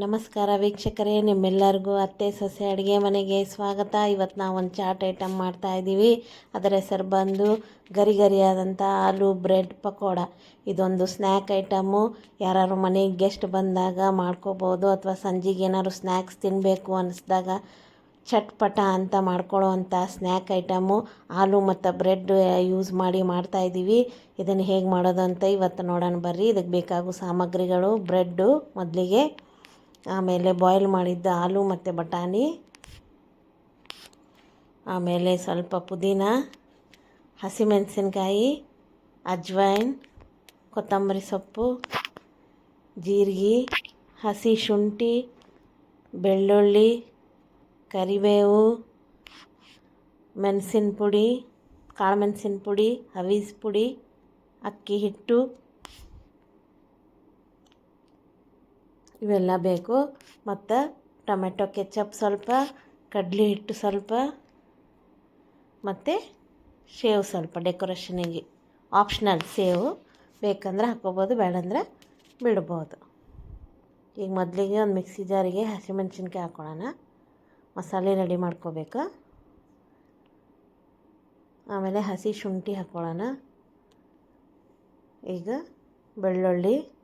ನಮಸ್ಕಾರ ವೀಕ್ಷಕರೇ, ನಿಮ್ಮೆಲ್ಲರಿಗೂ ಅತ್ತೆ ಸೊಸೆ ಅಡುಗೆ ಮನೆಗೆ ಸ್ವಾಗತ. ಇವತ್ತು ನಾವು ಒಂದು ಚಾಟ್ ಐಟಮ್ ಮಾಡ್ತಾ ಇದ್ದೀವಿ ಅದರ ಹೆಸರು ಬಂದು ಗರಿ ಗರಿಯಾದಂಥ ಆಲೂ ಬ್ರೆಡ್ ಪಕೋಡ. ಇದೊಂದು ಸ್ನ್ಯಾಕ್ ಐಟಮು. ಯಾರು ಮನೆಗೆ ಗೆಸ್ಟ್ ಬಂದಾಗ ಮಾಡ್ಕೋಬೋದು, ಅಥವಾ ಸಂಜೆಗೆ ಏನಾದ್ರು ಸ್ನ್ಯಾಕ್ಸ್ ತಿನ್ನಬೇಕು ಅನ್ನಿಸ್ದಾಗ ಚಟ್ಪಟ ಅಂತ ಮಾಡ್ಕೊಳ್ಳೋವಂಥ ಸ್ನ್ಯಾಕ್ ಐಟಮು. ಆಲೂ ಮತ್ತು ಬ್ರೆಡ್ ಯೂಸ್ ಮಾಡಿ ಮಾಡ್ತಾ ಇದ್ದೀವಿ ಇದನ್ನು ಹೇಗೆ ಮಾಡೋದು ಅಂತ ಇವತ್ತು ನೋಡೋಣ ಬರ್ರಿ. ಇದಕ್ಕೆ ಬೇಕಾಗೋ ಸಾಮಗ್ರಿಗಳು, ಬ್ರೆಡ್ಡು ಮೊದಲಿಗೆ. ಆಮೇಲೆ ಬಾಯ್ಲ್ ಮಾಡಿದ್ದ ಆಲೂ ಮತ್ತು ಬಟಾಣಿ. ಆಮೇಲೆ ಸ್ವಲ್ಪ ಪುದೀನ, ಹಸಿಮೆಣಸಿನ್ಕಾಯಿ ಅಜ್ವೈನ್ ಕೊತ್ತಂಬರಿ ಸೊಪ್ಪು, ಜೀರಿಗೆ, ಹಸಿ ಶುಂಠಿ, ಬೆಳ್ಳುಳ್ಳಿ, ಕರಿಬೇವು, ಮೆಣಸಿನ ಪುಡಿ ಕಾಳು ಮೆಣಸಿನ ಪುಡಿ ಹವೀಸ್ ಪುಡಿ, ಅಕ್ಕಿ ಹಿಟ್ಟು. ಇವೆಲ್ಲ ಬೇಕು. ಮತ್ತು ಟೊಮೆಟೊ ಕೆಚಪ್ ಸ್ವಲ್ಪ, ಕಡಲೆ ಹಿಟ್ಟು ಸ್ವಲ್ಪ, ಮತ್ತು ಶೇವ್ ಸ್ವಲ್ಪ ಡೆಕೋರೇಷನಿಗೆ ಆಪ್ಷನಲ್ ಸೇವು. ಬೇಕಂದ್ರೆ ಹಾಕ್ಕೋಬೋದು, ಬೇಡಂದ್ರೆ ಬಿಡ್ಬೋದು. ಈಗ ಮೊದಲಿಗೆ ಒಂದು ಮಿಕ್ಸಿ ಜಾರಿಗೆ ಹಸಿಮೆಣ್ಸಿನ್ಕಾಯಿ ಹಾಕ್ಕೊಳ್ಳೋಣ ಮಸಾಲೆ ರೆಡಿ ಮಾಡ್ಕೋಬೇಕು. ಆಮೇಲೆ ಹಸಿ ಶುಂಠಿ ಹಾಕ್ಕೊಳ್ಳೋಣ ಈಗ ಬೆಳ್ಳುಳ್ಳಿ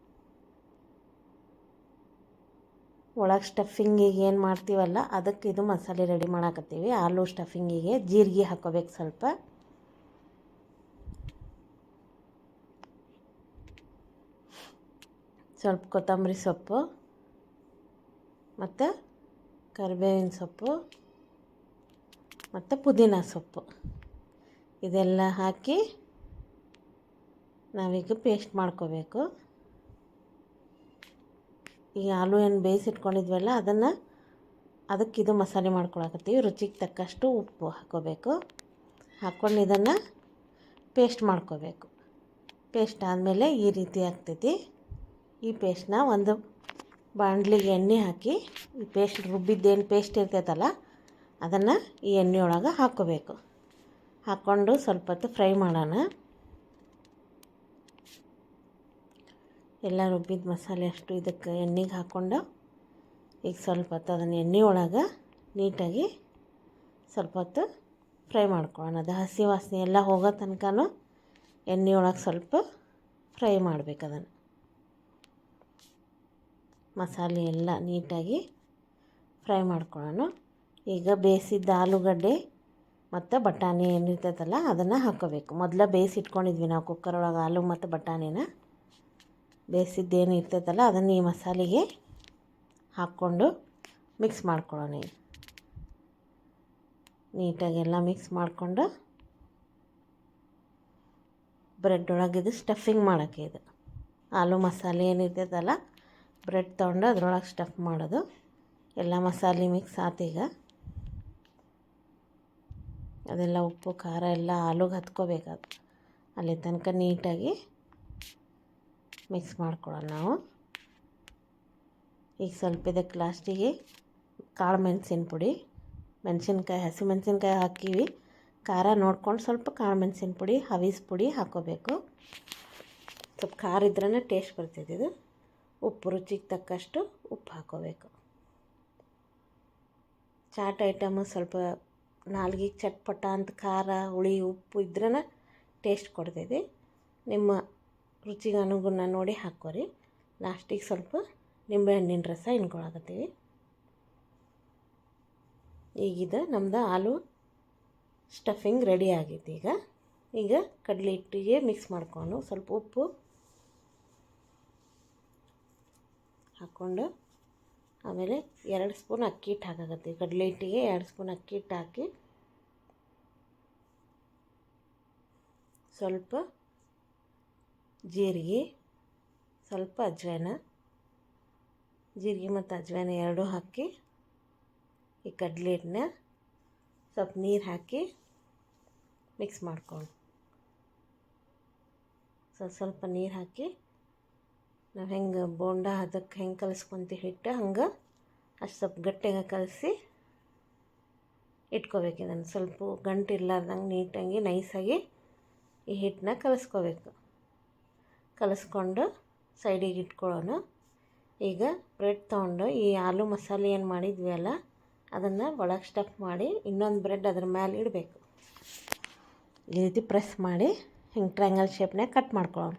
ಒಳಗೆ ಸ್ಟಫಿಂಗಿಗೆ ಏನು ಮಾಡ್ತೀವಲ್ಲ ಅದಕ್ಕೆ ಇದು ಮಸಾಲೆ ರೆಡಿ ಮಾಡಾಕತ್ತೀವಿ. ಆಲೂ ಸ್ಟಫಿಂಗಿಗೆ ಜೀರಿಗೆ ಹಾಕೋಬೇಕು ಸ್ವಲ್ಪ. ಸ್ವಲ್ಪ ಕೊತ್ತಂಬರಿ ಸೊಪ್ಪು. ಮತ್ತು ಕರಿಬೇವಿನ ಸೊಪ್ಪು. ಮತ್ತು ಪುದೀನ ಸೊಪ್ಪು. ಇದೆಲ್ಲ ಹಾಕಿ ನಾವೀಗ ಪೇಸ್ಟ್ ಮಾಡ್ಕೋಬೇಕು. ಈ ಆಲೂ ಏನು ಬೇಯಿಸಿಟ್ಕೊಂಡಿದ್ವಲ್ಲ ಅದನ್ನು ಅದಕ್ಕೆ ಇದು ಮಸಾಲೆ ಮಾಡ್ಕೊಳಕತ್ತೀವಿ. ರುಚಿಗೆ ತಕ್ಕಷ್ಟು ಉಪ್ಪು ಹಾಕ್ಕೋಬೇಕು ಹಾಕ್ಕೊಂಡು ಇದನ್ನು ಪೇಸ್ಟ್ ಮಾಡ್ಕೋಬೇಕು. ಪೇಸ್ಟ್ ಆದಮೇಲೆ ಈ ರೀತಿ ಆಗ್ತೈತಿ. ಈ ಪೇಸ್ಟ್ನ ಒಂದು ಬಾಂಡ್ಲಿಗೆ ಎಣ್ಣೆ ಹಾಕಿ, ಈ ಪೇಸ್ಟ್ ರುಬ್ಬಿದ್ದೇನು ಪೇಸ್ಟ್ ಇರ್ತೈತಲ್ಲ, ಅದನ್ನು ಈ ಎಣ್ಣೆ ಒಳಗೆ ಹಾಕ್ಕೋಬೇಕು ಹಾಕ್ಕೊಂಡು ಸ್ವಲ್ಪ ಹೊತ್ತು ಫ್ರೈ ಮಾಡೋಣ. ಎಲ್ಲ ರುಬ್ಬಿದ ಮಸಾಲೆ ಅಷ್ಟು ಇದಕ್ಕೆ ಎಣ್ಣೆಗೆ ಹಾಕ್ಕೊಂಡು ಈಗ ಸ್ವಲ್ಪ ಹೊತ್ತು ಅದನ್ನು ಎಣ್ಣೆ ಒಳಗೆ ನೀಟಾಗಿ ಸ್ವಲ್ಪ ಹೊತ್ತು ಫ್ರೈ ಮಾಡ್ಕೊಳ್ಳೋಣ. ಅದು ಹಸಿ ವಾಸನೆ ಎಲ್ಲ ಹೋಗೋ ತನಕನೂ ಎಣ್ಣೆ ಒಳಗೆ ಸ್ವಲ್ಪ ಫ್ರೈ ಮಾಡಬೇಕು ಅದನ್ನು. ಮಸಾಲೆ ಎಲ್ಲ ನೀಟಾಗಿ ಫ್ರೈ ಮಾಡ್ಕೊಳ್ಳೋಣ. ಈಗ ಬೇಯಿಸಿದ್ದ ಆಲೂಗಡ್ಡೆ ಮತ್ತು ಬಟಾಣಿ ಏನಿರ್ತೈತಲ್ಲ ಅದನ್ನು ಹಾಕ್ಕೋಬೇಕು ಮೊದಲ ಬೇಯಿಸಿಟ್ಕೊಂಡಿದ್ವಿ ನಾವು ಕುಕ್ಕರ್ ಒಳಗೆ ಆಲೂ ಮತ್ತು ಬಟಾಣಿನ. ಬೇಯಿಸಿದ್ದೇನು ಇರ್ತೈತಲ್ಲ ಅದನ್ನು ಈ ಮಸಾಲೆಗೆ ಹಾಕ್ಕೊಂಡು ಮಿಕ್ಸ್ ಮಾಡ್ಕೊಳ್ಳೋಣ ನೀಟಾಗೆಲ್ಲ ಮಿಕ್ಸ್ ಮಾಡಿಕೊಂಡು ಬ್ರೆಡ್ ಒಳಗೆ ಸ್ಟಫಿಂಗ್ ಮಾಡೋಕ್ಕೆ ಇದು. ಆಲೂ ಮಸಾಲೆ ಏನಿರ್ತೈತಲ್ಲ ಬ್ರೆಡ್ ತೊಗೊಂಡು ಅದ್ರೊಳಗೆ ಸ್ಟಫ್ ಮಾಡೋದು. ಎಲ್ಲ ಮಸಾಲೆ ಮಿಕ್ಸ್ ಆತೀಗ ಅದೆಲ್ಲ ಉಪ್ಪು, ಖಾರ ಎಲ್ಲ ಆಲೂಗೆ ಹತ್ಕೋಬೇಕದು ಅಲ್ಲಿ ತನಕ ನೀಟಾಗಿ ಮಿಕ್ಸ್ ಮಾಡ್ಕೊಳ್ಳೋಣ ನಾವು. ಈಗ ಸ್ವಲ್ಪ ಇದಕ್ಕೆ ಲಾಸ್ಟಿಗೆ ಕಾಳು ಮೆಣಸಿನ ಪುಡಿ, ಮೆಣಸಿನ್ಕಾಯಿ, ಹಸಿ ಮೆಣಸಿನ್ಕಾಯಿ ಹಾಕೀವಿ. ಖಾರ ನೋಡ್ಕೊಂಡು ಸ್ವಲ್ಪ ಕಾಳು ಮೆಣಸಿನ ಪುಡಿ, ಹವೀಸ್ ಪುಡಿ ಹಾಕ್ಕೋಬೇಕು ಸ್ವಲ್ಪ ಖಾರ ಇದ್ರೇ ಟೇಸ್ಟ್ ಬರ್ತೈತೆ ಇದು. ಉಪ್ಪು ರುಚಿಗೆ ತಕ್ಕಷ್ಟು ಉಪ್ಪು ಹಾಕೋಬೇಕು. ಚಾಟ್ ಐಟಮು ಸ್ವಲ್ಪ ನಾಲ್ಗಿಗೆ ಚಟ್ಪಟ ಅಂತ ಖಾರ, ಹುಳಿ, ಉಪ್ಪು ಇದ್ರೇ ಟೇಸ್ಟ್ ಕೊಡ್ತೈತಿ. ನಿಮ್ಮ ರುಚಿಗೆ ಅನುಗುಣ ನೋಡಿ ಹಾಕೋರಿ ಲಾಸ್ಟಿಗೆ ಸ್ವಲ್ಪ ನಿಂಬೆಹಣ್ಣಿನ ರಸ ಹಿಂಡ್ಕೊಳಕತ್ತೀವಿ ಈಗಿದ ನಮ್ದು ಆಲೂ ಸ್ಟಫಿಂಗ್ ರೆಡಿ ಆಗೈತಿ ಈಗ. ಈಗ ಕಡಲೆ ಹಿಟ್ಟಿಗೆ ಮಿಕ್ಸ್ ಮಾಡ್ಕೊಂಡು ಸ್ವಲ್ಪ ಉಪ್ಪು ಹಾಕ್ಕೊಂಡು ಆಮೇಲೆ ಎರಡು ಸ್ಪೂನ್ ಅಕ್ಕಿ ಹಿಟ್ಟು ಹಾಕಾಕತ್ತೀವಿ. ಕಡಲೆ ಹಿಟ್ಟಿಗೆ ಎರಡು ಸ್ಪೂನ್ ಅಕ್ಕಿ ಹಿಟ್ಟು ಹಾಕಿ ಸ್ವಲ್ಪ ಜೀರಿಗೆ, ಸ್ವಲ್ಪ ಅಜ್ವಾನ, ಜೀರಿಗೆ ಮತ್ತು ಅಜ್ವಾನ ಎರಡೂ ಹಾಕಿ, ಈ ಕಡಲೆ ಹಿಟ್ಟನ್ನ ಸ್ವಲ್ಪ ನೀರು ಹಾಕಿ ಮಿಕ್ಸ್ ಮಾಡ್ಕೊಂಡು ಸ್ವಲ್ಪ ಸ್ವಲ್ಪ ನೀರು ಹಾಕಿ ನಾವು ಹೆಂಗೆ ಬೋಂಡ ಅದಕ್ಕೆ ಹೆಂಗೆ ಕಲಿಸ್ಕೊಂತೀವಿ ಹಿಟ್ಟು ಹಂಗೆ ಅಷ್ಟು ಸ್ವಲ್ಪ ಗಟ್ಟಿಗೆ ಕಲಸಿ ಇಟ್ಕೋಬೇಕು. ಇದನ್ನು ಸ್ವಲ್ಪ ಗಂಟು ಇರ್ಲಾರ್ದಂಗೆ ನೀಟಾಗಿ, ನೈಸಾಗಿ ಈ ಹಿಟ್ಟನ್ನ ಕಲಿಸ್ಕೋಬೇಕು. ಕಲಿಸ್ಕೊಂಡು ಸೈಡಿಗೆ ಇಟ್ಕೊಳ್ಳೋಣ. ಈಗ ಬ್ರೆಡ್ ತೊಗೊಂಡು ಈ ಆಲೂ ಮಸಾಲೆ ಏನು ಮಾಡಿದ್ವಿ ಅಲ್ಲ, ಅದನ್ನು ಒಳಗೆ ಸ್ಟಫ್ ಮಾಡಿ ಇನ್ನೊಂದು ಬ್ರೆಡ್ ಅದ್ರ ಮೇಲೆ ಇಡಬೇಕು. ಈ ರೀತಿ ಪ್ರೆಸ್ ಮಾಡಿ ಹಿಂಗೆ ಟ್ರಯಾಂಗಲ್ ಶೇಪ್ನಾಗ ಕಟ್ ಮಾಡ್ಕೊಳ್ಳೋಣ.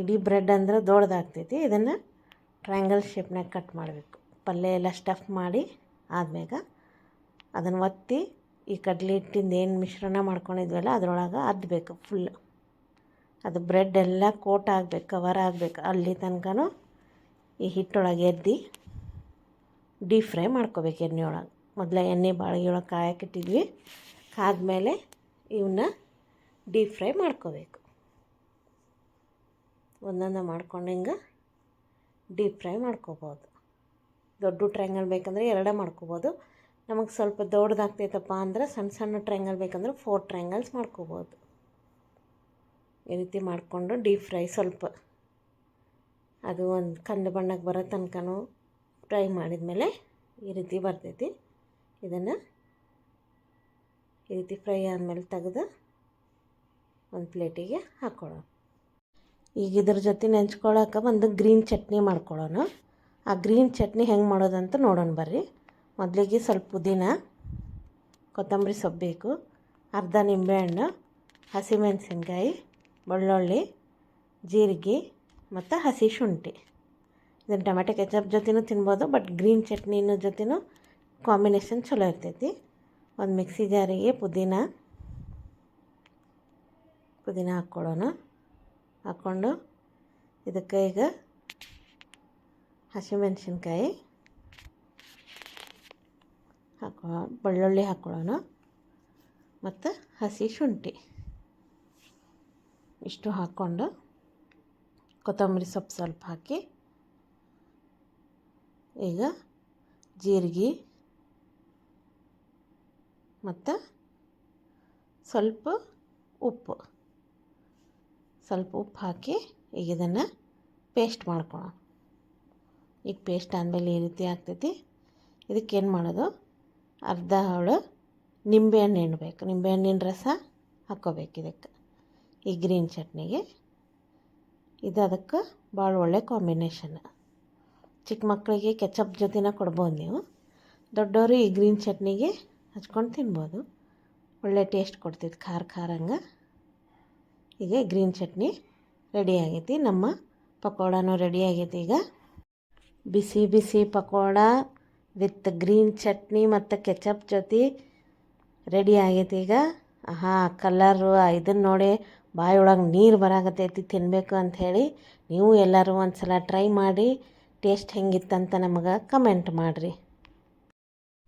ಇಡೀ ಬ್ರೆಡ್ ಅಂದ್ರೆ ದೊಡ್ಡದಾಗ್ತೈತಿ, ಇದನ್ನು ಟ್ರಯಾಂಗಲ್ ಶೇಪ್ನಾಗ ಕಟ್ ಮಾಡಬೇಕು. ಪಲ್ಯ ಎಲ್ಲ ಸ್ಟಫ್ ಮಾಡಿ ಆದ್ಮ್ಯಾಗ ಅದನ್ನು ಒತ್ತಿ ಈ ಕಡ್ಲೆ ಹಿಟ್ಟಿಂದ ಏನು ಮಿಶ್ರಣ ಮಾಡ್ಕೊಂಡಿದ್ವಲ್ಲ ಅದರೊಳಗೆ ಅದ್ದಬೇಕು ಫುಲ್ ಅದು ಬ್ರೆಡ್ ಎಲ್ಲ ಕೋಟ್ ಆಗಬೇಕು ಕವರ್ ಆಗಬೇಕು. ಅಲ್ಲಿ ತನಕ ಈ ಹಿಟ್ಟೊಳಗೆ ಎದ್ದು ಡೀಪ್ ಫ್ರೈ ಮಾಡ್ಕೋಬೇಕು ಎಣ್ಣೆ ಒಳಗೆ ಮೊದಲ ಎಣ್ಣೆ ಬಾಳಿಗೆ ಒಳಗೆ ಕಾಯಕ್ಕಿಟ್ಟಿದ್ವಿ ಕಾದ್ಮೇಲೆ ಇವನ್ನ ಡೀಪ್ ಫ್ರೈ ಮಾಡ್ಕೋಬೇಕು. ಒಂದೊಂದು ಮಾಡ್ಕೊಂಡು ಹಿಂಗೆ ಡೀಪ್ ಫ್ರೈ ಮಾಡ್ಕೋಬೋದು. ದೊಡ್ಡ ಟ್ರಯಾಂಗಲ್ ಬೇಕಂದ್ರೆ ಎರಡೇ ಮಾಡ್ಕೋಬೋದು. ನಮಗೆ ಸ್ವಲ್ಪ ದೊಡ್ಡದಾಗ್ತೈತಪ್ಪ ಅಂದ್ರೆ ಸಣ್ಣ ಸಣ್ಣ ಟ್ರಯಾಂಗಲ್ ಬೇಕಂದ್ರೆ ಫೋರ್ ಟ್ರಯಾಂಗಲ್ಸ್ ಮಾಡ್ಕೋಬೋದು. ಈ ರೀತಿ ಮಾಡಿಕೊಂಡು ಡೀಪ್ ಫ್ರೈ ಸ್ವಲ್ಪ. ಅದು ಒಂದು ಕಂದು ಬಣ್ಣಕ್ಕೆ ಬರೋ ತನಕನೂ ಫ್ರೈ ಮಾಡಿದ್ಮೇಲೆ ಈ ರೀತಿ ಬರ್ತೈತಿ. ಇದನ್ನು ಈ ರೀತಿ ಫ್ರೈ ಆದಮೇಲೆ ತೆಗೆದು ಒಂದು ಪ್ಲೇಟಿಗೆ ಹಾಕ್ಕೊಳ್ಳೋಣ ಈಗ ಇದ್ರ ಜೊತೆ ನೆಂಚ್ಕೊಳ್ಳೋಕೆ ಒಂದು ಗ್ರೀನ್ ಚಟ್ನಿ ಮಾಡ್ಕೊಳ್ಳೋಣ. ಆ ಗ್ರೀನ್ ಚಟ್ನಿ ಹೆಂಗೆ ಮಾಡೋದಂತ ನೋಡೋಣ ಬರ್ರಿ. ಮೊದಲಿಗೆ ಸ್ವಲ್ಪ ಪುದೀನ, ಕೊತ್ತಂಬರಿ ಸೊಪ್ಪು ಬೇಕು, ಅರ್ಧ ನಿಂಬೆಹಣ್ಣು ಹಸಿಮೆಣಸಿನ್ಕಾಯಿ ಬೆಳ್ಳುಳ್ಳಿ ಜೀರಿಗೆ ಮತ್ತು ಹಸಿ ಶುಂಠಿ. ಇದನ್ನು ಟೊಮೆಟೊ ಕೆಚಪ್ ಜೊತೆನೂ ತಿನ್ಬೋದು, ಬಟ್ ಗ್ರೀನ್ ಚಟ್ನಿನ ಜೊತೆನೂ ಕಾಂಬಿನೇಷನ್ ಚಲೋ ಇರ್ತೈತಿ. ಒಂದು ಮಿಕ್ಸಿ ಜಾರಿಗೆ ಪುದೀನ ಪುದೀನ ಹಾಕ್ಕೊಳ್ಳೋಣ. ಹಾಕ್ಕೊಂಡು ಇದಕ್ಕೆ ಈಗ ಹಸಿಮೆಣಸಿನ್ಕಾಯಿ ಹಾಕೋ ಬೆಳ್ಳುಳ್ಳಿ ಹಾಕ್ಕೊಳ್ಳೋಣ. ಮತ್ತು ಹಸಿ ಶುಂಠಿ. ಇಷ್ಟು ಹಾಕ್ಕೊಂಡು ಕೊತ್ತಂಬರಿ ಸೊಪ್ಪು ಸ್ವಲ್ಪ ಹಾಕಿ, ಈಗ ಜೀರಿಗೆ ಮತ್ತು ಸ್ವಲ್ಪ ಉಪ್ಪು. ಸ್ವಲ್ಪ ಉಪ್ಪು ಹಾಕಿ ಈಗ ಇದನ್ನು ಪೇಸ್ಟ್ ಮಾಡ್ಕೊಳ್ಳೋಣ ಈಗ ಪೇಸ್ಟ್ ಆದಮೇಲೆ ಈ ರೀತಿ ಆಗ್ತೈತಿ. ಇದಕ್ಕೇನು ಮಾಡೋದು? ಅರ್ಧ ಹಾಳು ನಿಂಬೆಹಣ್ಣು ಹಿಂಡ್ಬೇಕು ನಿಂಬೆಹಣ್ಣಿನ ರಸ ಹಾಕ್ಕೋಬೇಕು ಇದಕ್ಕೆ. ಈ ಗ್ರೀನ್ ಚಟ್ನಿಗೆ. ಇದು ಅದಕ್ಕೆ ಭಾಳ ಒಳ್ಳೆ ಕಾಂಬಿನೇಷನ್ ಚಿಕ್ಕ ಮಕ್ಕಳಿಗೆ ಕೆಚಪ್ ಜೊತೆನ ಕೊಡ್ಬೋದು ನೀವು. ದೊಡ್ಡವರು ಈ ಗ್ರೀನ್ ಚಟ್ನಿಗೆ ಹಚ್ಕೊಂಡು ತಿನ್ಬೋದು. ಒಳ್ಳೆ ಟೇಸ್ಟ್ ಕೊಡ್ತೈತೆ, ಖಾರ ಖಾರಂಗೆ. ಈಗ ಗ್ರೀನ್ ಚಟ್ನಿ ರೆಡಿ ಆಗೈತಿ. ನಮ್ಮ ಪಕೋಡಾನು ರೆಡಿ ಆಗೈತಿ ಈಗ. ಬಿಸಿ ಬಿಸಿ ಪಕೋಡ ವಿತ್ ಗ್ರೀನ್ ಚಟ್ನಿ ಮತ್ತು ಕೆಚಪ್ ಜೊತೆ ರೆಡಿ ಆಗೈತಿ ಈಗ. ಹಾಂ ಕಲರು ಇದನ್ನು ನೋಡಿ ಬಾಯೊಳಗೆ ನೀರು ಬರಾಕತ್ತೈತಿ ತಿನ್ನಬೇಕು ಅಂಥೇಳಿ ನೀವು ಎಲ್ಲರೂ ಒಂದು ಸಲ ಟ್ರೈ ಮಾಡಿ ಟೇಸ್ಟ್ ಹೆಂಗಿತ್ತಂತ ನಮಗೆ ಕಮೆಂಟ್ ಮಾಡಿರಿ.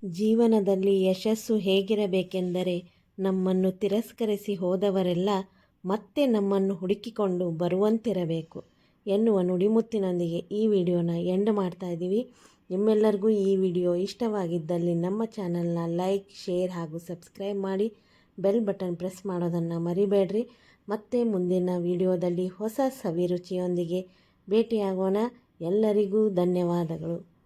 ಜೀವನದಲ್ಲಿ ಯಶಸ್ಸು ಹೇಗಿರಬೇಕೆಂದರೆ ನಮ್ಮನ್ನು ತಿರಸ್ಕರಿಸಿ ಹೋದವರೆಲ್ಲ ಮತ್ತೆ ನಮ್ಮನ್ನು ಹುಡುಕಿಕೊಂಡು ಬರುವಂತಿರಬೇಕು ಎನ್ನುವ ನುಡಿಮುತ್ತಿನೊಂದಿಗೆ ಈ ವಿಡಿಯೋನ ಎಂಡ್ ಮಾಡ್ತಾ ಇದ್ದೀವಿ ನಿಮ್ಮೆಲ್ಲರಿಗೂ ಈ ವಿಡಿಯೋ ಇಷ್ಟವಾಗಿದ್ದಲ್ಲಿ ನಮ್ಮ ಚಾನಲ್ನ ಲೈಕ್ ಶೇರ್ ಹಾಗೂ ಸಬ್ಸ್ಕ್ರೈಬ್ ಮಾಡಿ ಬೆಲ್ ಬಟನ್ ಪ್ರೆಸ್ ಮಾಡೋದನ್ನು ಮರಿಬೇಡ್ರಿ. ಮತ್ತೆ ಮುಂದಿನ ವಿಡಿಯೋದಲ್ಲಿ ಹೊಸ ಸವಿರುಚಿಯೊಂದಿಗೆ ಭೇಟಿಯಾಗೋಣ. ಎಲ್ಲರಿಗೂ ಧನ್ಯವಾದಗಳು.